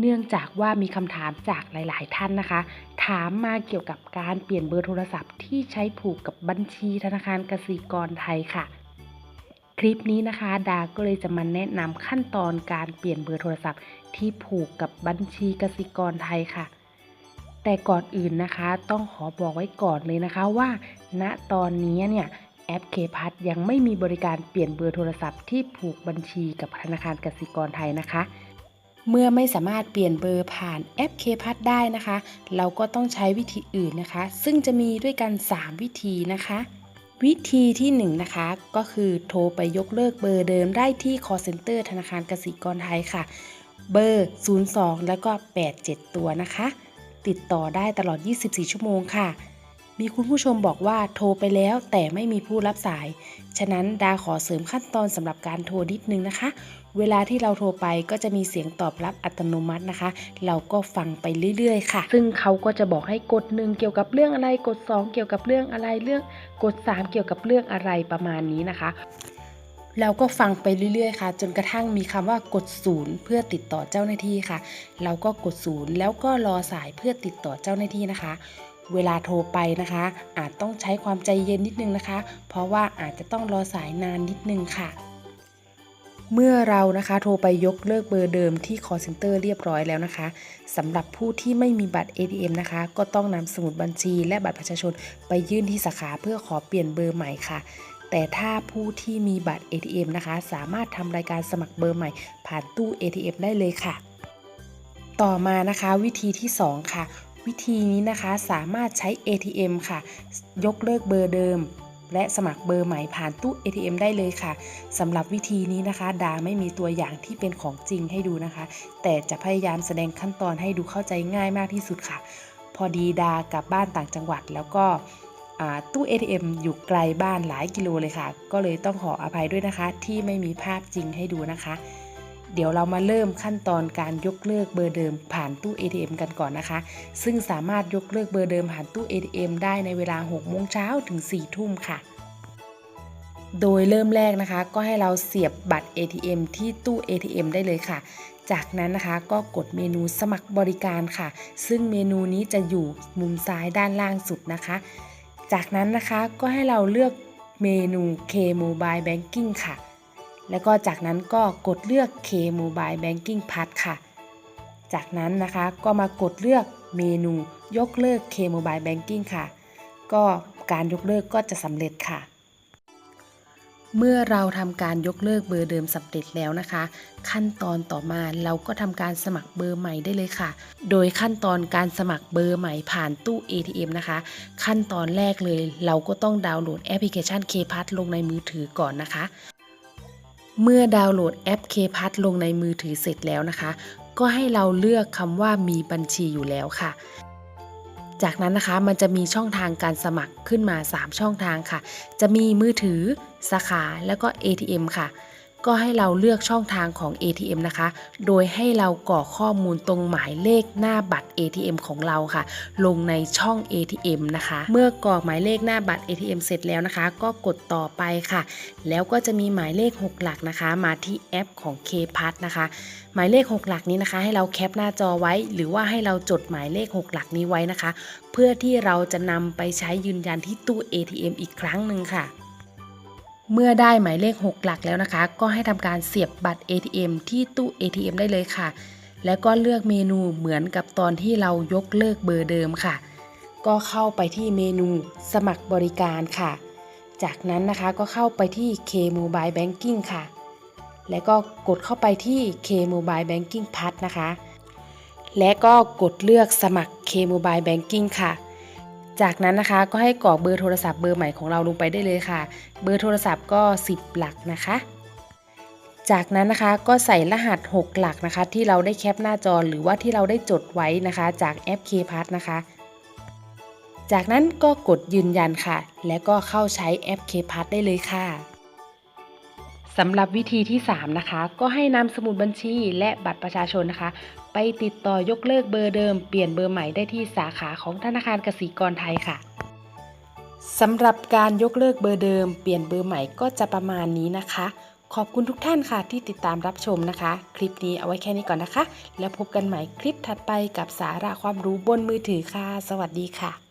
เนื่องจากว่ามีคำถามจากหลาย ๆ ท่านนะคะ ถามมาเกี่ยวกับการเปลี่ยนเบอร์โทรศัพท์ที่ใช้ผูกกับบัญชีธนาคารกสิกรไทยค่ะ คลิปนี้นะคะ ดาก็เลยจะมาแนะนำขั้นตอนการเปลี่ยนเบอร์โทรศัพท์ ที่ผูกกับบัญชีกสิกรไทยค่ะ แต่ก่อนอื่นนะคะ ต้องขอบอกไว้ก่อนเลยนะคะว่า ณตอนนี้เนี่ยแอปเคพัทยังไม่มีบริการเปลี่ยนเบอร์โทรศัพท์ที่ผูกบัญชีกับธนาคารกสิกรไทยนะคะ เมื่อไม่สามารถเปลี่ยนเบอร์ผ่านแอปเคพัทได้นะคะ เราก็ต้องใช้วิธีอื่นนะคะ ซึ่งจะมีด้วยกัน 3 วิธีนะคะ วิธีที่1นงนะคะก็คือโทรไปยกเลิกเบอร์เดิมได้ที่ call center ธนาคารกสิกรไทยค่ะ เบอร์ 02 แล้วก็ 87 ตัวนะคะ ติดต่อได้ตลอด 24 ชั่วโมงค่ะ มีคุณผู้ชมบอกว่าโทรไปแล้วแต่ไม่มีผู้รับสาย ฉะนั้นดาขอเสริมขั้นตอนสำหรับการโทรนิดนึงนะคะ เวลาที่เราโทรไปก็จะมีเสียงตอบรับอัตโนมัตินะคะ เราก็ฟังไปเรื่อยๆ ค่ะ ซึ่งเขาก็จะบอกให้กดหนึ่งเกี่ยวกับเรื่องอะไร กด 2 เกี่ยวกับเรื่องอะไร เรื่อง กด 3 เกี่ยวกับเรื่องอะไรประมาณนี้นะคะเราก็ฟังไปเรื่อยๆค่ะ จนกระทั่งมีคำว่ากดศูนย์เพื่อติดต่อเจ้าหน้าที่ค่ะ เราก็กดศูนย์แล้วก็รอสายเพื่อติดต่อเจ้าหน้าที่นะคะ เวลาโทรไปนะคะ อาจต้องใช้ความใจเย็นนิดนึงนะคะ เพราะว่าอาจจะต้องรอสายนานนิดนึงค่ะ เมื่อเรานะคะโทรไปยกเลิกเบอร์เดิมที่ call center เรียบร้อยแล้วนะคะสำหรับผู้ที่ไม่มีบัตร ATM นะคะ ก็ต้องนำสมุดบัญชีและบัตรประชาชนไปยื่นที่สาขาเพื่อขอเปลี่ยนเบอร์ใหม่ค่ะแต่ถ้าผู้ที่มีบัตร ATM นะคะ สามารถทำรายการสมัครเบอร์ใหม่ ผ่านตู้ ATM ได้เลยค่ะ ต่อมานะคะวิธีที่ 2 ค่ะ วิธีนี้นะคะสามารถใช้ ATM ค่ะ ยกเลิกเบอร์เดิม และสมัครเบอร์ใหม่ผ่านตู้ ATM ได้เลยค่ะสำหรับวิธีนี้นะคะดาไม่มีตัวอย่างที่เป็นของจริงให้ดูนะคะ แต่จะพยายามแสดงขั้นตอนให้ดูเข้าใจง่ายมากที่สุดค่ะ พอดีดากลับบ้านต่างจังหวัดแล้วก็ตู้ ATM อยู่ไกลบ้านหลายกิโลเลยค่ะ ก็เลยต้องขออภัยด้วยนะคะ ที่ไม่มีภาพจริงให้ดูนะคะ เดี๋ยวเรามาเริ่มขั้นตอนการยกเลิกเบอร์เดิมผ่านตู้ ATM กันก่อนนะคะ ซึ่งสามารถยกเลิกเบอร์เดิมผ่านตู้ ATM ได้ในเวลา6โมงเช้าถึง 4 ทุ่มค่ะ โดยเริ่มแรกนะคะ ก็ให้เราเสียบบัตร ATM ที่ตู้ ATM ได้เลยค่ะจากนั้นนะคะก็กดเมนูสมัครบริการค่ะ ซึ่งเมนูนี้จะอยู่มุมซ้ายด้านล่างสุดนะคะ จากนั้นนะคะก็ให้เราเลือกเมนู K Mobile Banking ค่ะ แล้วก็จากนั้นก็กดเลือก K Mobile Banking Plus ค่ะ จากนั้นนะคะก็มากดเลือกเมนูยกเลิก K Mobile Banking ค่ะ ก็การยกเลิกก็จะสำเร็จค่ะ เมื่อเราทำการยกเลิกเบอร์เดิมสำเร็จแล้วนะคะ ขั้นตอนต่อมาเราก็ทำการสมัครเบอร์ใหม่ได้เลยค่ะ โดยขั้นตอนการสมัครเบอร์ใหม่ผ่านตู้ ATM นะคะ ขั้นตอนแรกเลย เราก็ต้องดาวน์โหลดแอปพลิเคชัน k p a s ลงในมือถือก่อนนะคะ เมื่อดาวน์โหลดแอป k p a s ลงในมือถือเสร็จแล้วนะคะ ก็ให้เราเลือกคำว่ามีบัญชีอยู่แล้วค่ะ จากนั้นนะคะมันจะมีช่องทางการสมัครขึ้นมา 3 ช่องทางค่ะ จะมีมือถือสาขาแล้วก็ ATM ค่ะ ก็ให้เราเลือกช่องทางของ ATM นะคะ โดยให้เรากรอกข้อมูลตรงหมายเลขหน้าบัตร ATM ของเราค่ะ ลงในช่อง ATM นะคะ เมื่อกรอกหมายเลขหน้าบัตร ATM เสร็จแล้วนะคะ ก็กดต่อไปค่ะ แล้วก็จะมีหมายเลข 6 หลักนะคะ มาที่แอปของ k p a s นะคะ หมายเลข 6 หลักนี้นะคะ ให้เราแคปหน้าจอไว้ หรือว่าให้เราจดหมายเลข 6 หลักนี้ไว้นะคะ เพื่อที่เราจะนำไปใช้ยืนยันที่ตู้ ATM อีกครั้งหนึ่งค่ะ เมื่อได้หมายเลข 6 หลักแล้วนะคะ ก็ให้ทำการเสียบบัตร ATM ที่ตู้ ATM ได้เลยค่ะ แล้วก็เลือกเมนูเหมือนกับตอนที่เรายกเลิกเบอร์เดิมค่ะ ก็เข้าไปที่เมนูสมัครบริการค่ะ จากนั้นนะคะก็เข้าไปที่ K Mobile Banking ค่ะ แล้วก็กดเข้าไปที่ K Mobile Banking Plus นะคะ และก็กดเลือกสมัคร K Mobile Banking ค่ะ จากนั้นนะคะก็ให้กรอกเบอร์โทรศัพท์เบอร์ใหม่ของเราลงไปได้เลยค่ะ เบอร์โทรศัพท์ก็ 10 หลักนะคะ จากนั้นนะคะก็ใส่รหัส 6 หลักนะคะ ที่เราได้แคปหน้าจอหรือว่าที่เราได้จดไว้นะคะ จากแอป K p a s นะคะ จากนั้นก็กดยืนยันค่ะ และก็เข้าใช้แอป K p a s ได้เลยค่ะสำหรับวิธีที่ 3 นะคะ ก็ให้นำสมุดบัญชีและบัตรประชาชนนะคะ ไปติดต่อยกเลิกเบอร์เดิม เปลี่ยนเบอร์ใหม่ได้ที่สาขาของธนาคารกสิกรไทยค่ะสำหรับการยกเลิกเบอร์เดิม เปลี่ยนเบอร์ใหม่ก็จะประมาณนี้นะคะ ขอบคุณทุกท่านค่ะที่ติดตามรับชมนะคะ คลิปนี้เอาไว้แค่นี้ก่อนนะคะ แล้วพบกันใหม่คลิปถัดไปกับสาระความรู้บนมือถือค่ะ สวัสดีค่ะ